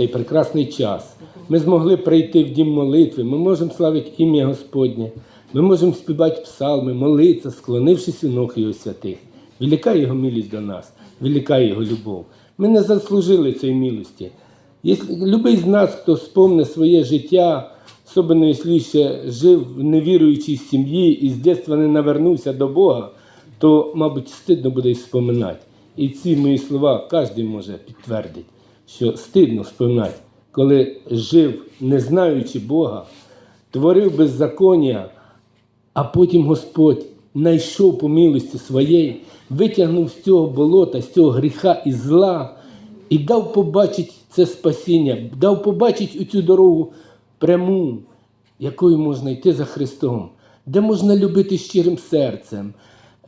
цей прекрасний час. Ми змогли прийти в дім молитви, ми можемо славити ім'я Господнє, ми можемо співати псалми, молитися, склонившись у ног його святих. Велика його милість до нас, велика його любов. Ми не заслужили цієї милості. Любий з нас, хто спомне своє життя, особливо якщо ще жив в невіруючій сім'ї і з дитинства не навернувся до Бога, то, мабуть, стидно буде й споминати. І ці мої слова кожен може підтвердити, що стидно споминати, коли жив, не знаючи Бога, творив беззаконня, а потім Господь знайшов по милості своєї, витягнув з цього болота, з цього гріха і зла, і дав побачити це спасіння, дав побачити цю дорогу пряму, якою можна йти за Христом, де можна любити щирим серцем,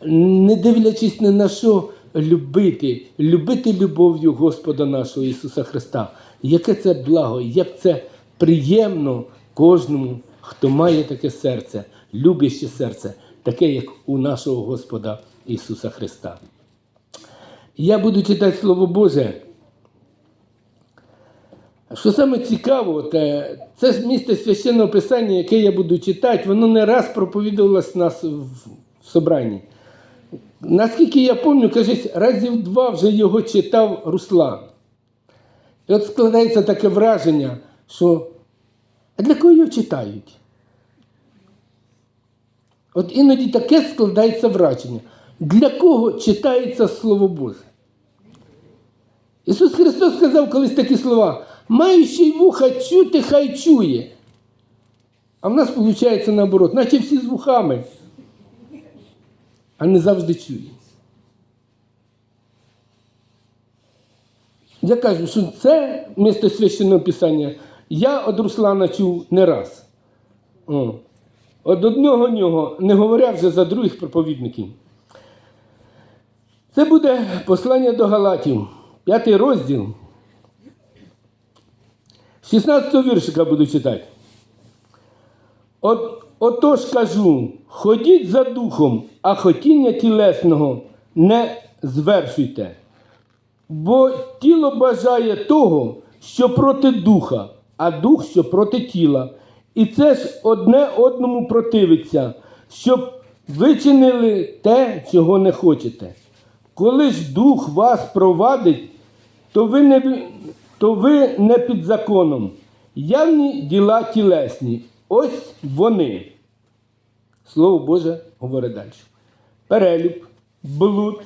не дивлячись ні на що, любити, любити любов'ю Господа нашого Ісуса Христа. Яке це благо, як це приємно кожному, хто має таке серце, любяще серце, таке, як у нашого Господа Ісуса Христа. Я буду читати Слово Боже. Що саме цікаво, це ж місце священного писання, яке я буду читати, воно не раз проповідувалось нас в собранні. Наскільки я пам'ятаю, кажуть, разів два вже його читав Руслан. І от складається таке враження, що а для кого його читають? От іноді таке складається враження. Для кого читається Слово Боже? Ісус Христос сказав колись такі слова: маючий вуха чути, хай чує. А в нас виходить наоборот, наче всі з вухами, а не завжди чують. Я кажу, що це місто священного писання я від Руслана чув не раз. От одного нього, не говоря вже за других проповідників. Це буде послання до Галатів, п'ятий розділ. 16 віршика буду читати. От, отож кажу, ходіть за духом, а хотіння тілесного не звершуйте. Бо тіло бажає того, що проти духа, а дух, що проти тіла. І це ж одне одному противиться, щоб ви чинили те, чого не хочете. Коли ж дух вас провадить, то ви не, то ви не під законом. Явні діла тілесні. Ось вони. Слово Боже говорить далі. Перелюб, блуд,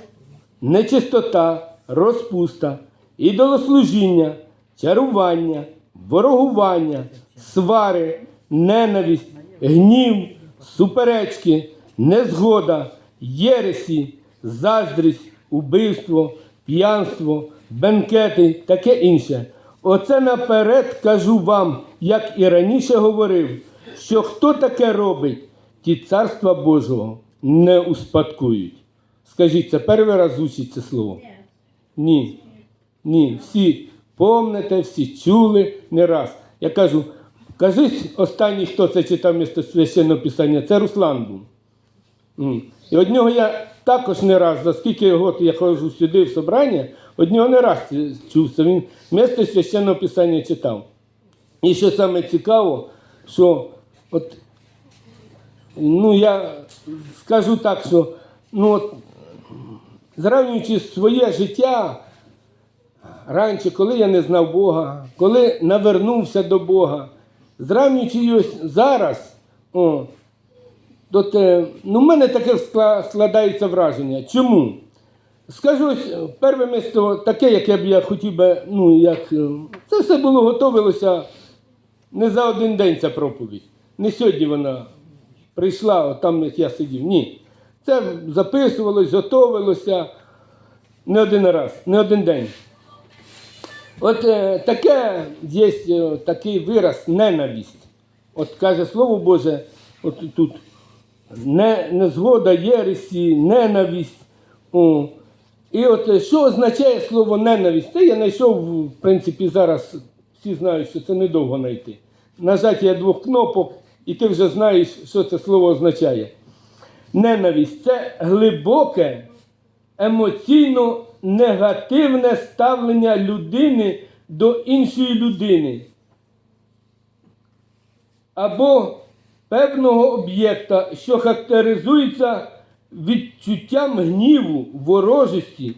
нечистота, розпуста, ідолослужіння, чарування, ворогування, свари, ненависть, гнів, суперечки, незгода, єресі, заздрість, убивство, п'янство, бенкети, таке інше. Оце наперед кажу вам, як і раніше говорив, що хто таке робить, ті царства Божого не успадкують. Скажіть, це перший раз звучить це слово? Ні. Ні. Всі помните, всі чули не раз. Я кажу, кажись, останній, хто це читав місто священного писання, це Руслан був. І од нього я також не раз, за скільки років я ходжу сюди в собрання, од нього не раз чувся. Він місто священного писання читав. І що саме цікаво, що от, ну я скажу так, що ну, от, зравнюючи своє життя раніше, коли я не знав Бога, коли навернувся до Бога, зравнюючи його зараз, о, то те, ну, в мене таке складається враження. Чому? Скажу, перше місто таке, яке б я хотів би, ну, як, е, це все було готовилося не за один день ця проповідь. Не сьогодні вона прийшла, от там як я сидів. Ні. Це записувалось, готовилося не один раз, не один день. От е, таке є е, такий вираз ненависть. От каже Слово Боже, от тут не, незгода, єресі, ненависть. О. І от е, що означає слово ненависть? Це я знайшов, в принципі, зараз всі знають, що це недовго знайти. Нажаття двох кнопок, і ти вже знаєш, що це слово означає. Ненависть це глибоке, емоційно негативне ставлення людини до іншої людини або певного об'єкта, що характеризується відчуттям гніву, ворожості,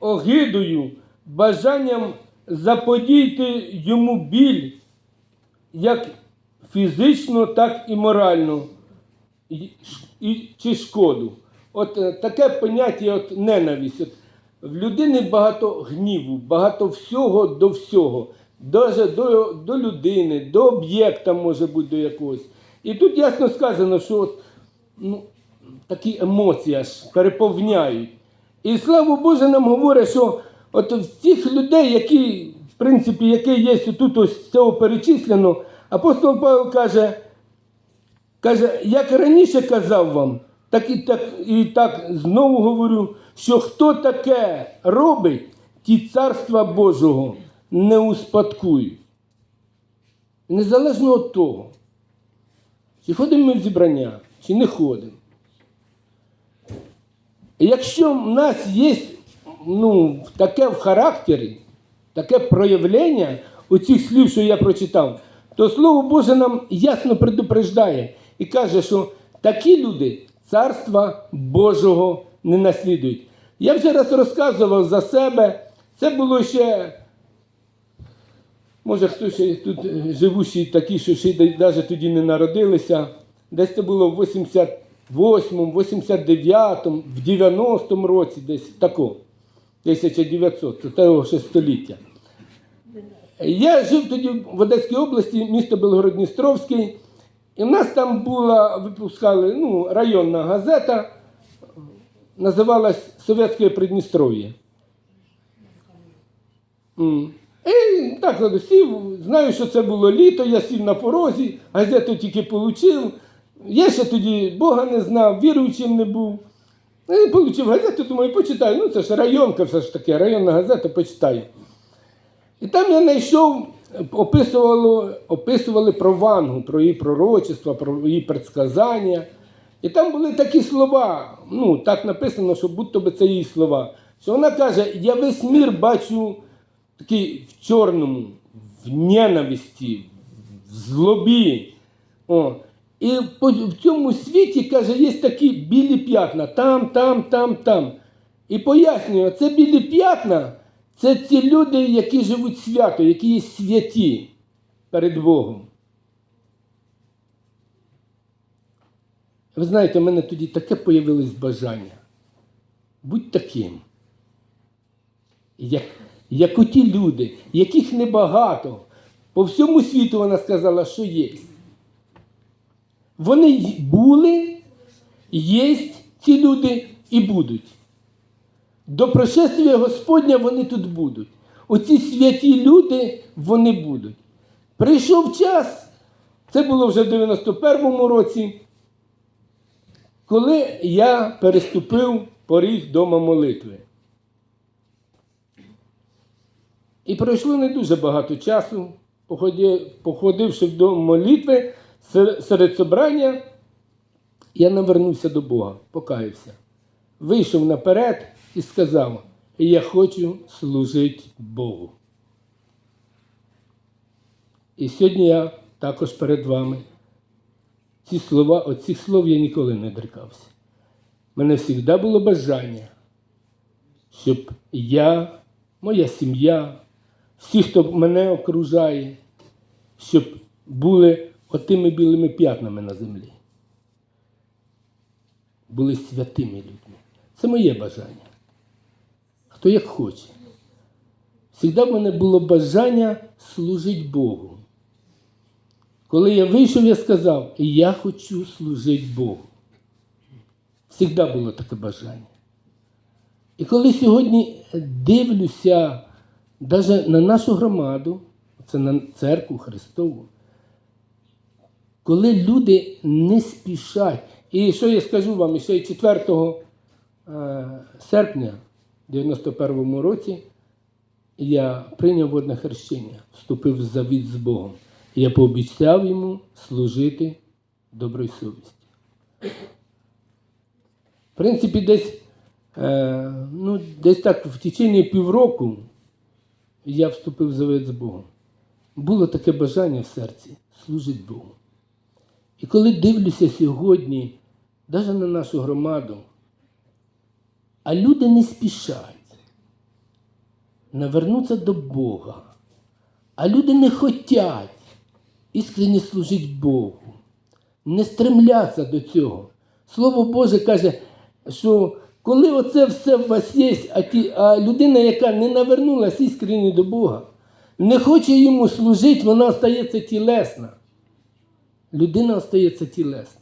огидою, бажанням заподіяти йому біль, як фізично, так і морально, і, і, чи шкоду. От е, таке поняття от ненависть. От, в людини багато гніву, багато всього до всього. Даже до, до людини, до об'єкта може бути до якогось. І тут ясно сказано, що от, ну, такі емоції аж переповняють. І слава Боже нам говорить, що от в цих людей, які, в принципі, які є тут ось цього перечислено, апостол Павло каже, каже, як раніше казав вам, так і так, і так знову говорю, що хто таке робить, ті царства Божого не успадкують. Незалежно від того, чи ходимо ми в зібрання, чи не ходимо. Якщо в нас є ну, таке в характері, таке проявлення оцих слів, що я прочитав, то Слово Боже нам ясно предупреждає і каже, що такі люди царства Божого не наслідують. Я вже раз розказував за себе, це було ще, може хтось ще тут живущі такі, що ще навіть тоді не народилися. Десь це було в 88-му, 89-му, в 90-му році, десь тако, 1900, це того ще століття. Я жив тоді в Одеській області, місто Белгород-Дністровський, і в нас там була, випускали ну, районна газета, називалась Совєтське Придністров'я. І так сів, знаю, що це було літо, я сів на порозі, газету тільки отримав. Я ще тоді Бога не знав, віруючим не був. Ну, І отримав газету, думаю, почитаю. Ну, це ж районка, все ж таки, районна газета, почитаю. І там я знайшов, описували, описували про Вангу, про її пророчество, про її предсказання. І там були такі слова, ну так написано, що будь-то би це її слова. Що вона каже: я весь мір бачу такий в чорному, в ненависті, в злобі. О. І в цьому світі, каже, є такі білі п'ятна, там, там, там, там. І пояснює, це білі п'ятна, це ці люди, які живуть свято, які є святі перед Богом. Ви знаєте, в мене тоді таке появилось бажання. Будь таким. Як, як оті люди, яких небагато. По всьому світу вона сказала, що є. Вони були, є ці люди і будуть. До пришествия Господня вони тут будуть. Оці святі люди вони будуть. Прийшов час, це було вже в 91-му році, коли я переступив поріг дома молитви. І пройшло не дуже багато часу, походивши в дом молитви серед собрання, я навернувся до Бога, покаявся. Вийшов наперед і сказав: Я хочу служити Богу. І сьогодні я також перед вами. Ці слова, от слов я ніколи не дрикався. Мене завжди було бажання, щоб я, моя сім'я, всі, хто мене окружає, щоб були отими білими п'ятнами на землі. Були святими людьми. Це моє бажання. Хто як хоче. Завжди в мене було бажання служити Богу. Коли я вийшов, я сказав, я хочу служити Богу. Завжди було таке бажання. І коли сьогодні дивлюся навіть на нашу громаду, це на церкву Христову, коли люди не спішать, і що я скажу вам, ще 4 е, серпня 91 році я прийняв водне хрещення, вступив в завіт з Богом. Я пообіцяв йому служити доброї совісті. В принципі, десь Е, ну, десь так в течение півроку я вступив в завет з Богом. Було таке бажання в серці служити Богу. І коли дивлюся сьогодні, навіть на нашу громаду, а люди не спішать навернутися до Бога, а люди не хочуть іскренні служити Богу, не стремляться до цього. Слово Боже каже, що коли оце все у вас є, а, ті, а людина, яка не навернулася іскренні до Бога, не хоче йому служити, вона остається тілесна. Людина остається тілесна.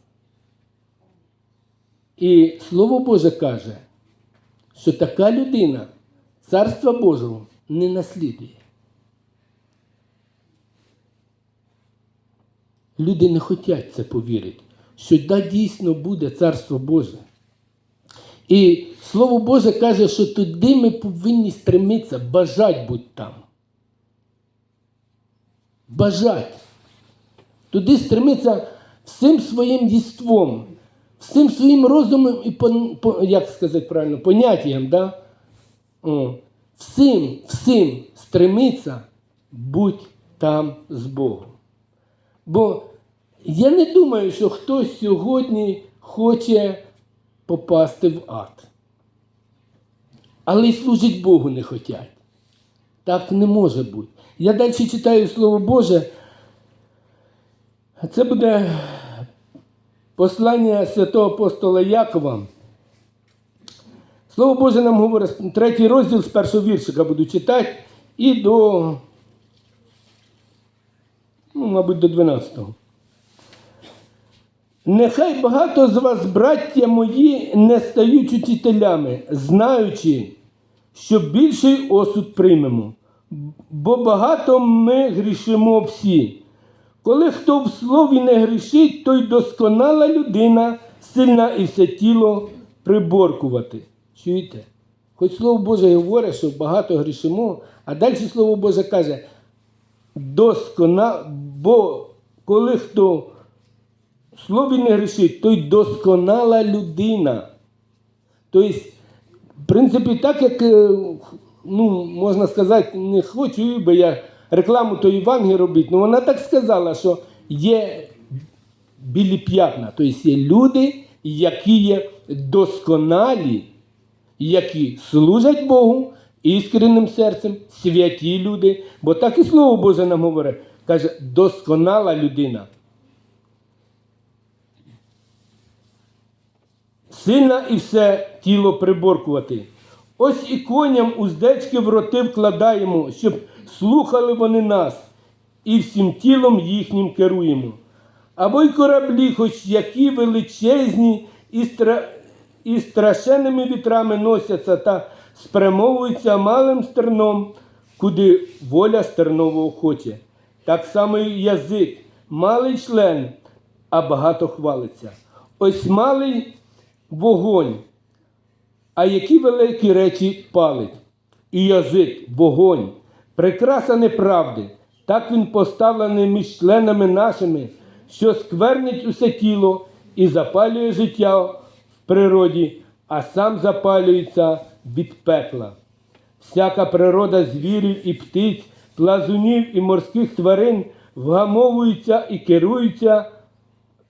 І Слово Боже каже, що така людина Царства Божого не наслідує. Люди не хочуть це повірити, що да, дійсно буде Царство Боже. І Слово Боже каже, що туди ми повинні стремитися, бажать бути там. Бажать. Туди стремитися всім своїм дійством, всім своїм розумом і по- як сказати правильно, поняттям, да? О, всім, всім стремиться бути там з Богом. Бо я не думаю, що хтось сьогодні хоче попасти в ад. Але й служить Богу не хочуть. Так не може бути. Я далі читаю Слово Боже. Це буде послання святого апостола Якова. Слово Боже нам говорить, третій розділ з першого віршика буду читати і до, ну, мабуть, до 12-го. Нехай багато з вас, браття мої, не стають учителями, знаючи, що більший осуд приймемо. Бо багато ми грішимо всі. Коли хто в слові не грішить, то й досконала людина, сильна і все тіло приборкувати. Чуєте? Хоч Слово Боже говорить, що багато грішимо, а далі Слово Боже каже, досконала, бо коли хто в слові не грішить, то й досконала людина. Тобто, в принципі, так як, е, ну, можна сказати, не хочу би я рекламу то Євангелії робити, але вона так сказала, що є білі п'ятна, тобто є люди, які є досконалі, які служать Богу іскренним серцем, святі люди, бо так і Слово Боже нам говорить, каже, досконала людина. Сильна і все тіло приборкувати. Ось і коням уздечки в роти вкладаємо, щоб слухали вони нас, і всім тілом їхнім керуємо. Або й кораблі, хоч які величезні і, стра... і страшенними вітрами носяться та спрямовуються малим стерном, куди воля стернового хоче. Так само і язик, малий член, а багато хвалиться. Ось малий вогонь, а які великі речі палить. І язик, вогонь, прикраса неправди. Так він поставлений між членами нашими, що сквернить усе тіло і запалює життя в природі, а сам запалюється від пекла. Всяка природа звірів і птиць, плазунів і морських тварин вгамовується і керується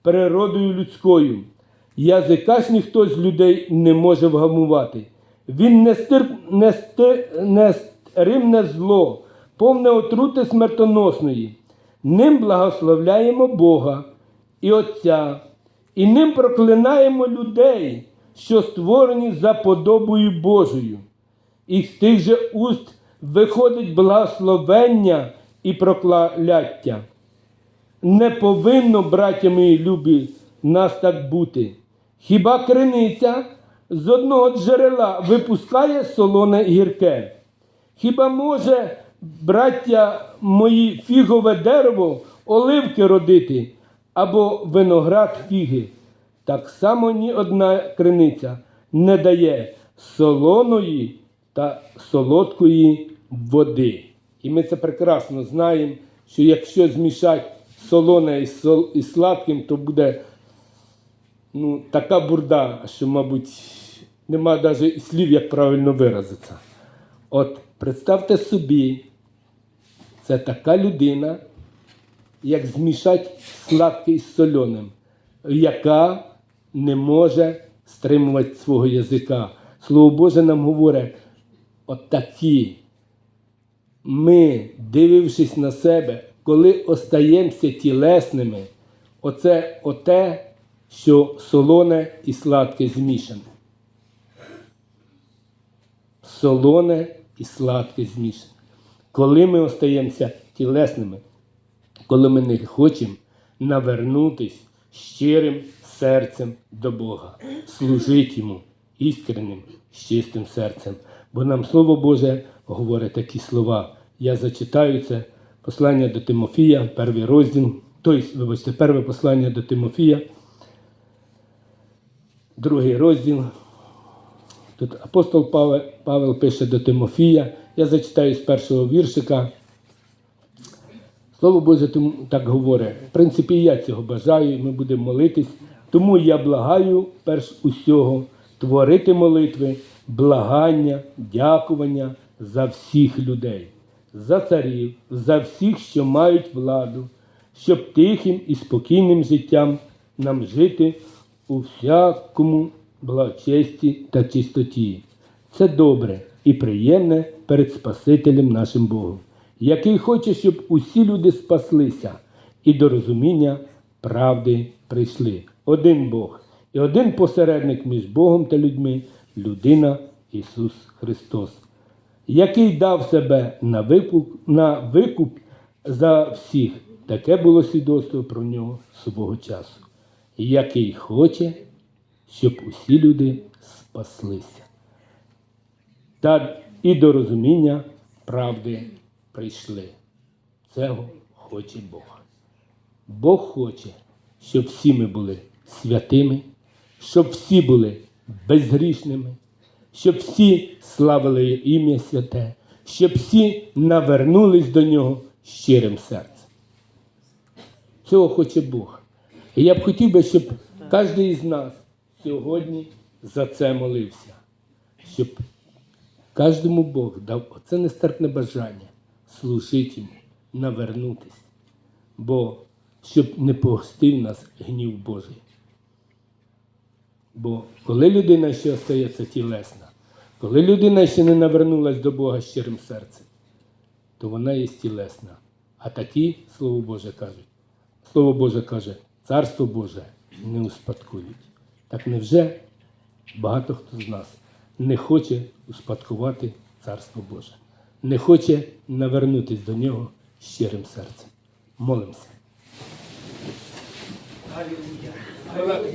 природою людською. Язика ж ніхто з людей не може вгамувати. Він нестир, нести, нестримне зло, повне отрути смертоносної. Ним благословляємо Бога і Отця, і ним проклинаємо людей, що створені за подобою Божою. І з тих же уст виходить благословення і прокляття. Не повинно, браття мої любі, нас так бути. Хіба криниця з одного джерела випускає солоне гірке? Хіба може, браття мої, фігове дерево оливки родити або виноград фіги? Так само ні одна криниця не дає солоної та солодкої води. І ми це прекрасно знаємо, що якщо змішати солоне із сладким, то буде ну, така бурда, що, мабуть, нема навіть слів, як правильно виразитися. От представте собі, це така людина, як змішати сладкий з соленим, яка не може стримувати свого язика. Слово Боже нам говорить, от такі ми, дивившись на себе, коли остаємося тілесними, оце оте, що солоне і сладке змішане. Солоне і сладке змішане. Коли ми остаємося тілесними, коли ми не хочемо навернутись щирим серцем до Бога, служити Йому іскренним, чистим серцем. Бо нам Слово Боже говорить такі слова. Я зачитаю це послання до Тимофія, перший розділ, тобто, вибачте, перше послання до Тимофія, другий розділ. Тут апостол Павел, Павел пише до Тимофія. Я зачитаю з першого віршика. Слово Боже так говорить. В принципі, я цього бажаю, ми будемо молитись. Тому я благаю перш усього творити молитви, благання, дякування за всіх людей, за царів, за всіх, що мають владу, щоб тихим і спокійним життям нам жити у всякому благочесті та чистоті. Це добре і приємне перед Спасителем нашим Богом, який хоче, щоб усі люди спаслися і до розуміння правди прийшли. Один Бог і один посередник між Богом та людьми людина Ісус Христос, який дав себе на викуп, на викуп за всіх. Таке було свідоцтво про нього свого часу, який хоче, щоб усі люди спаслися. Та і до розуміння правди прийшли. Цього хоче Бог. Бог хоче, щоб всі ми були святими, щоб всі були безгрішними, щоб всі славили ім'я святе, щоб всі навернулись до нього щирим серцем. Цього хоче Бог. І я б хотів би, щоб кожен із нас сьогодні за це молився, щоб кожному Бог дав оце нестерпне бажання служити йому, навернутись, бо щоб не погостив нас гнів Божий. Бо коли людина ще остається тілесна, коли людина ще не навернулась до Бога щирим серцем, то вона є тілесна. А такі, Слово Боже кажуть, Слово Боже каже, Царство Боже не успадкують. Так невже багато хто з нас не хоче успадкувати Царство Боже, не хоче навернутись до нього щирим серцем. Молимося.